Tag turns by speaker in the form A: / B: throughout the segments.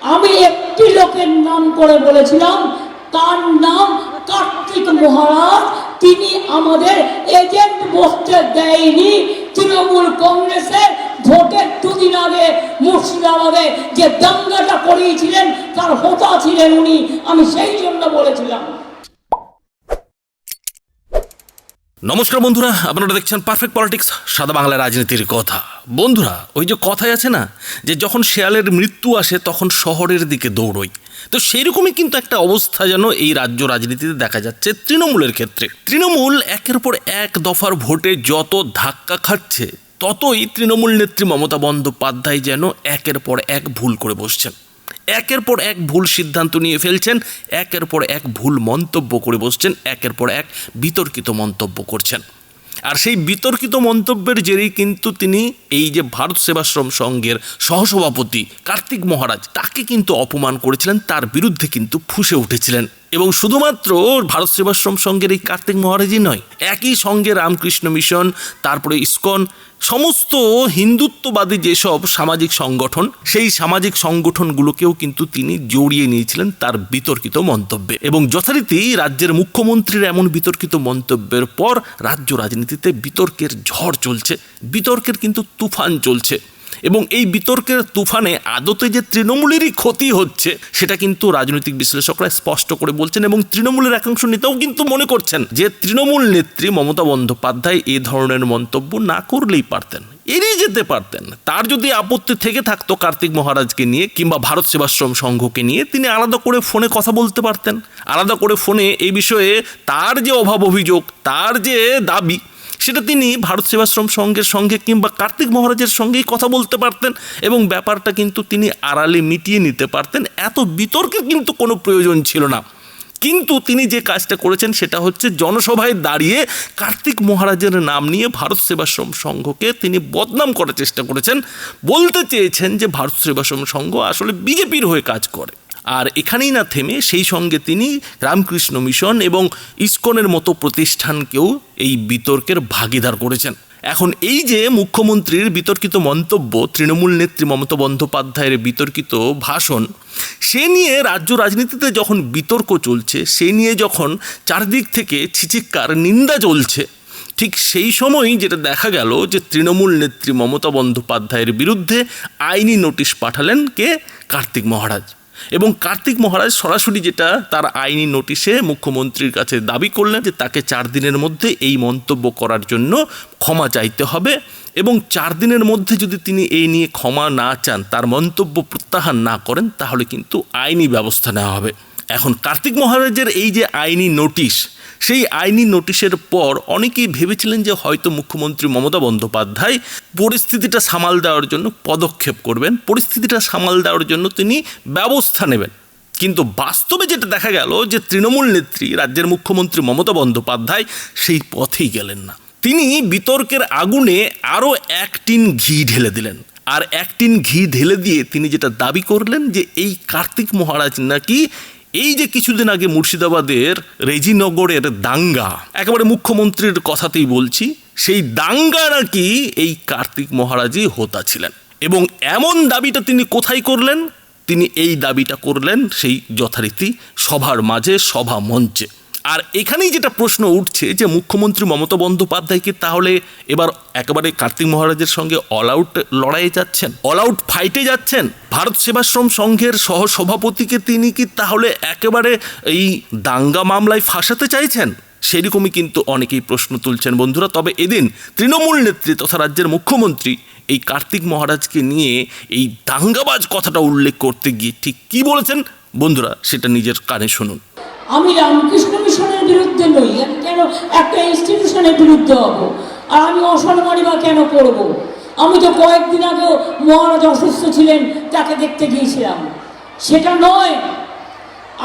A: আমি একটি লোকের নাম করে বলেছিলাম, তার নাম কার্তিক মহারাজ। তিনি আমাদের এজেন্ট বসতে দেয়নি। তৃণমূল কংগ্রেসের ভোটের দুদিন আগে মুর্শিদাবাদে যে দাঙ্গাটা করিয়েছিলেন, তার হোতা ছিলেন উনি। আমি সেই জন্য বলেছিলাম।
B: নমস্কার বন্ধুরা, আপনারা দেখছেন পারফেক্ট পলিটিক্স সাদা বাংলা রাজনীতির কথা। বন্ধুরা, ওই যে কথাই আছে না, যে যখন শেয়ালের মৃত্যু আসে, তখন শহরের দিকে দৌড়ই। তো সেইরকমই কিন্তু একটা অবস্থা যেন এই রাজ্য রাজনীতিতে দেখা যাচ্ছে তৃণমূলের ক্ষেত্রে। তৃণমূল একের পর এক দফার ভোটে যত ধাক্কা খাচ্ছে, ততই তৃণমূল নেত্রী মমতা বন্দ্যোপাধ্যায় যেন একের পর এক ভুল করে বসছেন। একের পর এক ভুল সিদ্ধান্ত নিয়ে ফেলছেন, একের পর এক ভুল মন্তব্য করে বসছেন, একের পর এক বিতর্কিত মন্তব্য করছেন। আর সেই বিতর্কিত মন্তব্যের জেরেই কিন্তু তিনি এই যে ভারত সেবাশ্রম সংঘের সহসভাপতি কার্তিক মহারাজ তাকে কিন্তু অপমান করেছিলেন, তার বিরুদ্ধে কিন্তু ফুসে উঠেছিলেন। এবং শুধুমাত্র ভারত সেবাশ্রম সংঘের এই কার্তিক মহারাজই নয়, একই সঙ্গে রামকৃষ্ণ মিশন, তারপরে ইস্কন, সমস্ত হিন্দুত্ববাদী যেসব সামাজিক সংগঠন, সেই সামাজিক সংগঠনগুলোকেও কিন্তু তিনি জড়িয়ে নিয়েছিলেন তার বিতর্কিত মন্তব্যে। এবং যথারীতি রাজ্যের মুখ্যমন্ত্রীর এমন বিতর্কিত মন্তব্যের পর রাজ্য রাজনীতিতে বিতর্কের ঝড় চলছে, বিতর্কের কিন্তু তুফান চলছে। এবং এই বিতর্কের তুফানে আদতে যে তৃণমূলেরই ক্ষতি হচ্ছে, সেটা কিন্তু রাজনৈতিক বিশ্লেষকরা স্পষ্ট করে বলছেন এবং তৃণমূলের একাংশ নেতাও কিন্তু মনে করছেন যে তৃণমূল নেত্রী মমতা বন্দ্যোপাধ্যায় এ ধরনের মন্তব্য না করলেই পারতেন, এড়িয়ে যেতে পারতেন। তার যদি আপত্তি থেকে থাকতো কার্তিক মহারাজকে নিয়ে কিংবা ভারত সেবাশ্রম সংঘকে নিয়ে, তিনি আলাদা করে ফোনে কথা বলতে পারতেন। আলাদা করে ফোনে এই বিষয়ে তার যে অভাব অভিযোগ, তার যে দাবি সেটা তিনি ভারত সেবাশ্রম সংঘের সঙ্গে কিংবা কার্তিক মহারাজের সঙ্গেই কথা বলতে পারতেন এবং ব্যাপারটা কিন্তু তিনি আড়ালে মিটিয়ে নিতে পারতেন। এত বিতর্কের কিন্তু কোনো প্রয়োজন ছিল না। কিন্তু তিনি যে কাজটা করেছেন সেটা হচ্ছে জনসভায় দাঁড়িয়ে কার্তিক মহারাজের নাম নিয়ে ভারত সেবাশ্রম সংঘকে তিনি বদনাম করার চেষ্টা করেছেন। বলতে চেয়েছেন যে ভারত সেবাশ্রম সংঘ আসলে বিজেপির হয়ে কাজ করে। আর এখানেই না থেমে সেই সঙ্গে তিনি রামকৃষ্ণ মিশন এবং ইস্কনের মতো প্রতিষ্ঠানকেও এই বিতর্কের ভাগিদার করেছেন। এখন এই যে মুখ্যমন্ত্রীর বিতর্কিত মন্তব্য, তৃণমূল নেত্রী মমতা বন্দ্যোপাধ্যায়ের বিতর্কিত ভাষণ, সে নিয়ে রাজ্য রাজনীতিতে যখন বিতর্ক চলছে, সে নিয়ে যখন চারদিক থেকে ছিচিক্কার, নিন্দা চলছে, ঠিক সেই সময়ই যেটা দেখা গেল যে তৃণমূল নেত্রী মমতা বন্দ্যোপাধ্যায়ের বিরুদ্ধে আইনি নোটিশ পাঠালেন কে? কার্তিক মহারাজ। এবং কার্তিক মহারাজ সরাসরি যেটা তার আইনি নোটিশে মুখ্যমন্ত্রীর কাছে দাবি করলেন যে তাকে চার দিনের মধ্যে এই মন্তব্য করার জন্য ক্ষমা চাইতে হবে এবং চার দিনের মধ্যে যদি তিনি এই নিয়ে ক্ষমা না চান, তার মন্তব্য প্রত্যাহার না করেন, তাহলে কিন্তু আইনি ব্যবস্থা নেওয়া হবে। এখন কার্তিক মহারাজের এই যে আইনি নোটিশ সেই আইনি নোটিশের পর অনেকেই ভেবেছিলেন যে হয়তো মুখ্যমন্ত্রী মমতা বন্দ্যোপাধ্যায় পরিস্থিতিটা সামাল দেওয়ার জন্য পদক্ষেপ করবেন, পরিস্থিতিটা সামাল দেওয়ার জন্য তিনি ব্যবস্থা নেবেন। কিন্তু বাস্তবে যেটা দেখা গেল যে তৃণমূল নেত্রী, রাজ্যের মুখ্যমন্ত্রী মমতা বন্দ্যোপাধ্যায় সেই পথেই গেলেন না। তিনি বিতর্কের আগুনে আরও এক টিন ঘি ঢেলে দিলেন। আর এক টিন ঘি ঢেলে দিয়ে তিনি যেটা দাবি করলেন যে এই কার্তিক মহারাজ নাকি এই যে কিছুদিন আগে মুর্শিদাবাদের রেজিনগরের দাঙ্গা, একেবারে মুখ্যমন্ত্রীর কথাতেই বলছি, সেই দাঙ্গা নাকি এই কার্তিক মহারাজই হোতা ছিলেন। এবং এমন দাবিটা তিনি কোথায় করলেন? তিনি এই দাবিটা করলেন সেই যথারীতি সভার মাঝে সভা মঞ্চে আর এখানেই যেটা প্রশ্ন উঠছে যে মুখ্যমন্ত্রী মমতা বন্দ্যোপাধ্যায় কি তাহলে এবার একেবারে কার্তিক মহারাজের সঙ্গে অল আউট লড়াইয়ে যাচ্ছেন? অল আউট ফাইটে যাচ্ছেন? ভারত সেবাশ্রম সংঘের সহ সভাপতিকে তিনি কি তাহলে একেবারে এই দাঙ্গা মামলায় ফাঁসাতে চাইছেন? সেরকমই কিন্তু অনেকেই প্রশ্ন তুলছেন বন্ধুরা। তবে এদিন তৃণমূল নেত্রী তথা রাজ্যের মুখ্যমন্ত্রী এই কার্তিক মহারাজকে নিয়ে এই দাঙ্গাবাজ কথাটা উল্লেখ করতে গিয়ে ঠিক কি বলেছেন? বন্ধুরা সেটা নিজের কানে শুনুন।
A: আমি রামকৃষ্ণ মিশনের বিরুদ্ধে নই, আমি কেন একটা ইনস্টিটিউশনের বিরুদ্ধে হব? আর আমি অসম্মানী বা কেন করব? আমি তো কয়েকদিন আগেও মহারাজ অসুস্থ ছিলেন, তাকে দেখতে গিয়েছিলাম। সেটা নয়,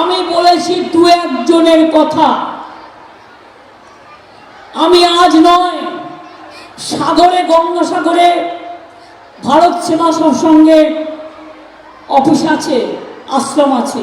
A: আমি বলেছি দু একজনের কথা। আমি আজ নয়, সাগরে, গঙ্গাসাগরে, ভারত সেবা সৎসঙ্গের অফিস আছে, আশ্রম আছে।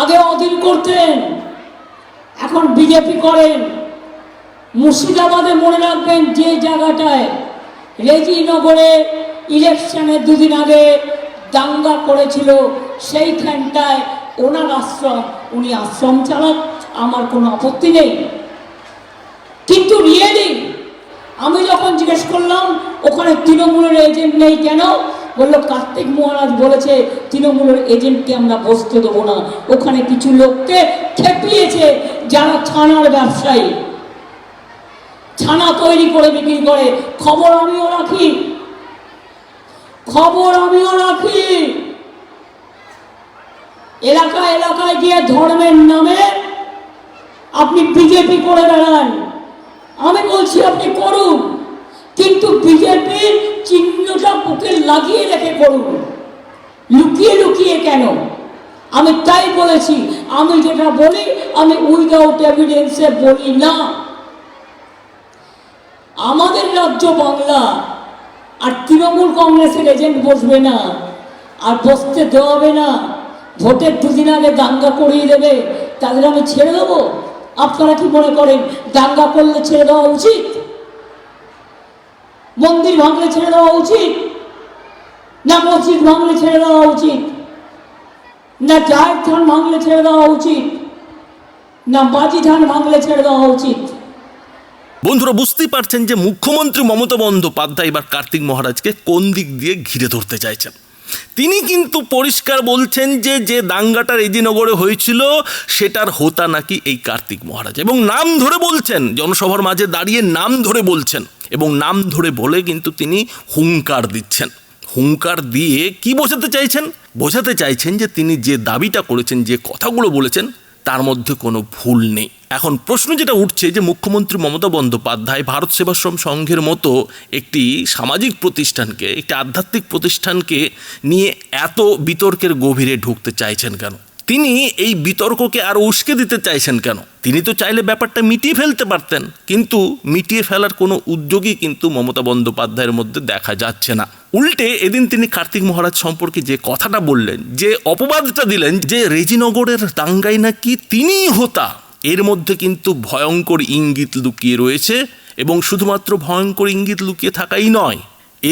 A: আগে অধীন করতেন, এখন বিজেপি করেন। মুর্শিদাবাদে মনে রাখবেন যে জায়গাটায় রেজিনগরে ইলেকশনের দুদিন আগে দাঙ্গা করেছিল, সেইখানটায় ওনার আশ্রম, উনি আশ্রম চালান আমার কোনো আপত্তি নেই। কিন্তু রিয়েলি, আমি যখন জিজ্ঞেস করলাম, ওখানে তৃণমূলের এজেন্ট নেই কেন? বলল, কার্তিক মহারাজ বলেছে, তৃণমূলের এজেন্টকে আমরা বসতে দেবো না। ওখানে কিছু লোককে খেপিয়েছে যারা ছানার ব্যবসায়ী। ছানা তৈরি করে বিক্রি করে। খবর আমিও রাখি। খবর আমিও রাখি। এলাকা এলাকায় গিয়ে ধর্মের নামে আপনি বিজেপি করে বেড়ান। আমি বলছি, আপনি করুন। কিন্তু বিজেপির চিহ্নটা বুকে লাগিয়ে রেখে করুন লুকিয়ে লুকিয়ে কেন? আমি তাই বলেছি, আমি যেটা বলি, আমি উইদাউট এভিডেন্সে বলি না। আমাদের রাজ্য বাংলা আর তৃণমূল কংগ্রেসের এজেন্ট বসবে না, আর বসতে দেওয়া হবে না। ভোটের দুদিন আগে দাঙ্গা করিয়ে দেবে, তাদের আমি ছেড়ে দেবো। আপনারা কি মনে করেন, দাঙ্গা করলে ছেড়ে দেওয়া উচিত? মন্দির ভাঙলে ছেড়ে দেওয়া উচিত? না মসজিদ ভাঙলে ছেড়ে দেওয়া উচিত? না চায়ের ধান ভাঙলে ছেড়ে দেওয়া উচিত? না বাজি ধান ভাঙলে ছেড়ে দেওয়া উচিত?
B: বন্ধুরা, বুঝতেই পারছেন যে মুখ্যমন্ত্রী মমতা বন্দ্যোপাধ্যায় এবার কার্তিক মহারাজকে কোন দিক দিয়ে ঘিরে ধরতে চাইছেন? তিনি কিন্তু পরিষ্কার বলছেন যে যে দাঙ্গাটা রেজিনগরে হয়েছিল, সেটার হোতা নাকি এই কার্তিক মহারাজ। এবং নাম ধরে বলছেন, জনসভার মাঝে দাঁড়িয়ে নাম ধরে বলছেন, এবং নাম ধরে বলে কিন্তু তিনি হুঙ্কার দিচ্ছেন। হুঙ্কার দিয়ে কি বোঝাতে চাইছেন? বোঝাতে চাইছেন যে, তিনি যে দাবিটা করেছেন, যে কথাগুলো বলেছেন তার মধ্যে কোনো ভুল নেই। এখন প্রশ্ন যেটা উঠছে যে মুখ্যমন্ত্রী মমতা বন্দ্যোপাধ্যায় ভারত সেবাশ্রম সংঘের মতো একটি সামাজিক প্রতিষ্ঠানকে, একটি আধ্যাত্মিক প্রতিষ্ঠানকে নিয়ে এত বিতর্কের গভীরে ঢুকতে চাইছেন কেন? তিনি এই বিতর্ককে আরও উস্কে দিতে চাইছেন কেন? তিনি তো চাইলে ব্যাপারটা মিটিয়ে ফেলতে পারতেন, কিন্তু মিটিয়ে ফেলার কোনো উদ্যোগই কিন্তু মমতা বন্দ্যোপাধ্যায়ের মধ্যে দেখা যাচ্ছে না। উল্টে এদিন তিনি কার্তিক মহারাজ সম্পর্কে যে কথাটা বললেন, যে অপবাদটা দিলেন, যে রেজিনগরের দাঙ্গাই নাকি তিনিই হোতা, এর মধ্যে কিন্তু ভয়ঙ্কর ইঙ্গিত লুকিয়ে রয়েছে এবং শুধুমাত্র ভয়ঙ্কর ইঙ্গিত লুকিয়ে থাকাই নয়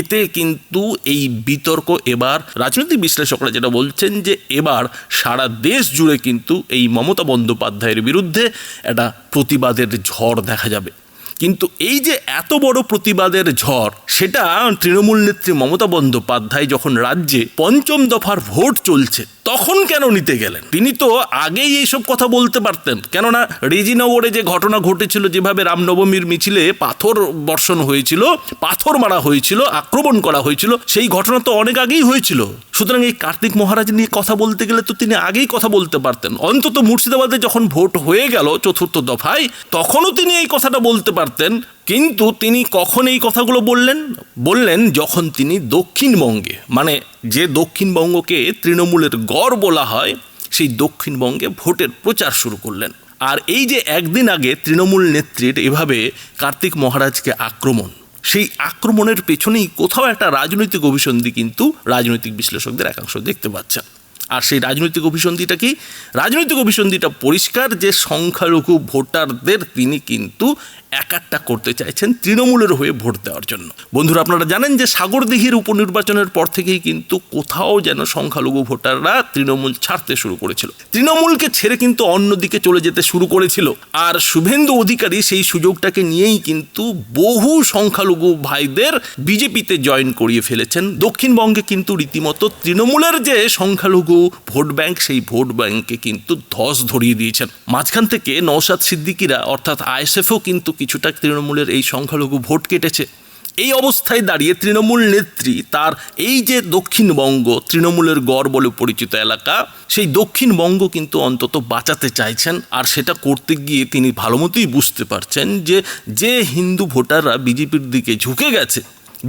B: এতে কিন্তু এই বিতর্ক এবার রাজনৈতিক বিশ্লেষকরা যেটা বলছেন যে এবার সারা দেশ জুড়ে কিন্তু এই মমতা বন্দ্যোপাধ্যায়ের বিরুদ্ধে একটা প্রতিবাদের ঝড় দেখা যাবে। কিন্তু এই যে এত বড় প্রতিবাদের ঝড়, সেটা তৃণমূল নেত্রী মমতা বন্দ্যোপাধ্যায় যখন রাজ্যে পঞ্চম দফার ভোট চলছে তখন কেন নিতে গেলেন? তিনি তো আগেই এইসব কথা বলতে পারতেন। কেননা রেজিনগরে যে ঘটনা ঘটেছিল, যেভাবে রামনবমীর মিছিলে পাথর বর্ষণ হয়েছিল, পাথর মারা হয়েছিল, আক্রমণ করা হয়েছিল, সেই ঘটনা তো অনেক আগেই হয়েছিল। সুতরাং এই কার্তিক মহারাজ নিয়ে কথা বলতে গেলে তো তিনি আগেই কথা বলতে পারতেন। অন্তত মুর্শিদাবাদে যখন ভোট হয়ে গেল চতুর্থ দফায়, তখনও তিনি এই কথাটা বলতে পারতেন। কিন্তু তিনি কখন এই কথাগুলো বললেন? বললেন যখন তিনি দক্ষিণবঙ্গে মানে যে দক্ষিণবঙ্গকে তৃণমূলের গড় বলা হয়, সেই দক্ষিণবঙ্গে ভোটের প্রচার শুরু করলেন। আর এই যে একদিন আগে তৃণমূল নেত্রীর এভাবে কার্তিক মহারাজকে আক্রমণ, সেই আক্রমণের পেছনেই কোথাও একটা রাজনৈতিক অভিসন্ধি কিন্তু রাজনৈতিক বিশ্লেষকদের একাংশ দেখতে পাচ্ছেন। আর সেই রাজনৈতিক অভিসন্ধিটা কি? রাজনৈতিক অভিসন্ধিটা পরিষ্কার যে সংখ্যালঘু ভোটারদের তিনি কিন্তু একাট্টা করতে চাইছেন তৃণমূলের হয়ে ভোট দেওয়ার জন্য। বন্ধুরা, আপনারা জানেন যে সাগরদিঘির উপনির্বাচনের পর থেকেই কিন্তু কোথাও যেন সংখ্যালঘু ভোটাররা তৃণমূল ছাড়তে শুরু করেছিল। তৃণমূলকে ছেড়ে কিন্তু অন্যদিকে চলে যেতে শুরু করেছিল। আর শুভেন্দু অধিকারী সেই সুযোগটাকে নিয়েই কিন্তু বহু সংখ্যালঘু ভাইদের বিজেপিতে জয়েন করিয়ে ফেলেছেন। দক্ষিণবঙ্গে কিন্তু রীতিমতো তৃণমূলের যে সংখ্যালঘু ভোট ব্যাংক, সেই ভোট ব্যাংকে কিন্তু ধস ধরিয়ে দিয়েছেন। মাঝখান থেকে নৌসাদ সিদ্দিকিরা, অর্থাৎ আইএসএফও কিন্তু কিছুটা তৃণমূলের এই সংখ্যালঘু ভোট কেটেছে। এই অবস্থায় দাঁড়িয়ে তৃণমূল নেত্রী তার এই যে দক্ষিণবঙ্গ, তৃণমূলের গড় বলে পরিচিত এলাকা, সেই দক্ষিণবঙ্গ কিন্তু অন্তত বাঁচাতে চাইছেন। আর সেটা করতে গিয়ে তিনি ভালো মতোই বুঝতে পারছেন যে যে হিন্দু ভোটাররা বিজেপির দিকে ঝুঁকে গেছে,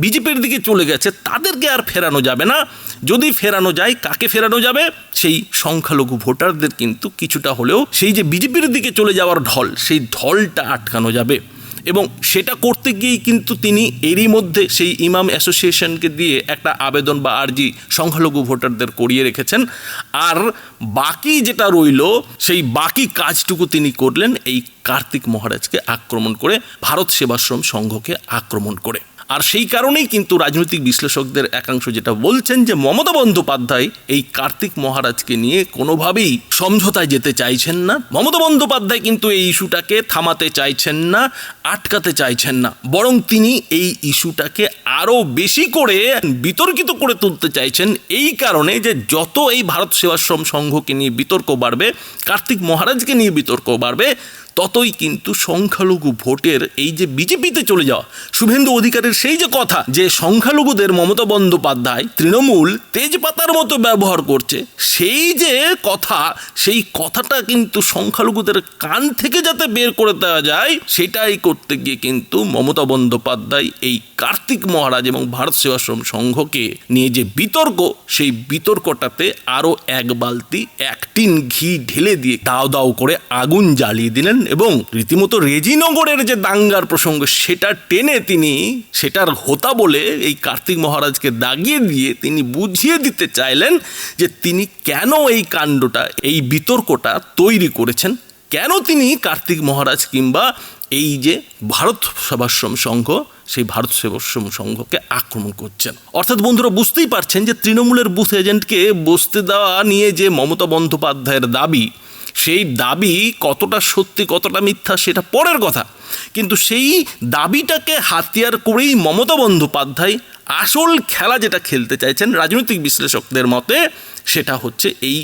B: বিজেপির দিকে চলে গেছে, তাদেরকে আর ফেরানো যাবে না। যদি ফেরানো যায়, কাকে ফেরানো যাবে? সেই সংখ্যালঘু ভোটারদের কিন্তু কিছুটা হলেও সেই যে বিজেপির দিকে চলে যাওয়ার ঢল, সেই ঢলটা আটকানো যাবে। এবং সেটা করতে গিয়েই কিন্তু তিনি এরই মধ্যে সেই ইমাম অ্যাসোসিয়েশনকে দিয়ে একটা আবেদন বা আর্জি সংখ্যালঘু ভোটারদের করিয়ে রেখেছেন। আর বাকি যেটা রইল, সেই বাকি কাজটুকু তিনি করলেন এই কার্তিক মহারাজকে আক্রমণ করে, ভারত সেবাশ্রম সংঘকে আক্রমণ করে। আর সেই কারণেই কিন্তু রাজনৈতিক বিশ্লেষকদের একাংশ যেটা বলছেন যে মমতা বন্দ্যোপাধ্যায় এই কার্তিক মহারাজকে নিয়ে কোনোভাবেই সমঝোতায় যেতে চাইছেন না। মমতা বন্দ্যোপাধ্যায় কিন্তু এই ইস্যুটাকে থামাতে চাইছেন না, আটকাতে চাইছেন না। বরং তিনি এই ইস্যুটাকে আরও বেশি করে বিতর্কিত করে তুলতে চাইছেন এই কারণে যে যত এই ভারত সেবাশ্রম সংঘকে নিয়ে বিতর্ক বাড়বে, কার্তিক মহারাজকে নিয়ে বিতর্ক বাড়বে ততই কিন্তু সংখ্যালঘু ভোটের এই যে বিজেপিতে চলে যাওয়া, শুভেন্দু অধিকারের সেই যে কথা যে সংখ্যালঘুদের মমতা বন্দ্যোপাধ্যায় তৃণমূল তেজপাতার মতো ব্যবহার করছে, সেই যে কথা, সেই কথাটা কিন্তু সংখ্যালঘুদের কান থেকে যাতে বের করে দেওয়া যায়, সেটাই করতে গিয়ে কিন্তু মমতা বন্দ্যোপাধ্যায় এই কার্তিক মহারাজ এবং ভারত সেবাশ্রম সংঘকে নিয়ে যে বিতর্ক, সেই বিতর্কটাতে আরও এক বালতি এক টিন ঘি ঢেলে দিয়ে দাও দাও করে আগুন জ্বালিয়ে দিলেন এবং রীতিমতো রেজিনগরের যে দাঙ্গার প্রসঙ্গ, সেটা টেনে তিনি, সেটার হোতা বলে এই কার্তিক মহারাজকে দাগিয়ে দিয়ে তিনি বুঝিয়ে দিতে চাইলেন যে তিনি কেন এই কাণ্ডটা, এই বিতর্কটা তৈরি করেছেন। কেন তিনি কার্তিক মহারাজ কিংবা এই যে ভারত সেবাশ্রম সংঘ, সেই ভারত সেবাশ্রম সংঘকে আক্রমণ করছেন? অর্থাৎ বন্ধুরা, বুঝতেই পারছেন যে তৃণমূলের বুথ এজেন্টকে বসতে দেওয়া নিয়ে যে মমতা বন্দ্যোপাধ্যায়ের দাবি সেই দাবি কতটা সত্যি, কতটা মিথ্যা সেটা পরের কথা। কিন্তু সেই দাবিটাকে হাতিয়ার করেই মমতা বন্দ্যোপাধ্যায় আসল খেলা যেটা খেলতে চাইছেন রাজনৈতিক বিশ্লেষকদের মতে, সেটা হচ্ছে এই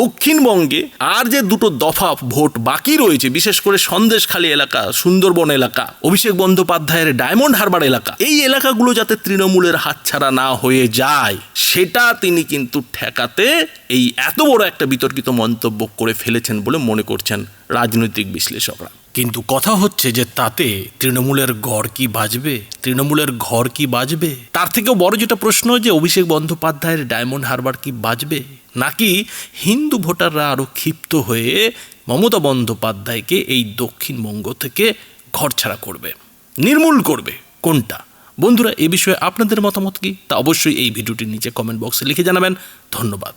B: দক্ষিণবঙ্গে আর যে দুটো দফা ভোট বাকি রয়েছে, বিশেষ করে সন্দেশখালী এলাকা, সুন্দরবন এলাকা, অভিষেক বন্দ্যোপাধ্যায়ের ডায়মন্ড হারবার এলাকা, এই এলাকাগুলো যাতে তৃণমূলের হাতছাড়া না হয়ে যায়, সেটা তিনি কিন্তু ঠেকাতে এই এত বড় একটা বিতর্কিত মন্তব্য করে ফেলেছেন বলে মনে করছেন রাজনৈতিক বিশ্লেষকরা। কিন্তু কথা হচ্ছে যে তাতে তৃণমূলের ঘর কি বাজবে? তৃণমূলের ঘর কি বাজবে? তার থেকেও বড় যেটা প্রশ্ন যে অভিষেক বন্দ্যোপাধ্যায়ের ডায়মন্ড হারবার কি বাজবে? নাকি হিন্দু ভোটাররা আরও ক্ষিপ্ত হয়ে মমতা বন্দ্যোপাধ্যায়কে এই দক্ষিণবঙ্গ থেকে ঘরছাড়া করবে? নির্মূল করবে কোনটা? বন্ধুরা, এ বিষয়ে আপনাদের মতামত কি? তা অবশ্যই এই ভিডিওটির নিচে কমেন্ট বক্সে লিখে জানাবেন। ধন্যবাদ।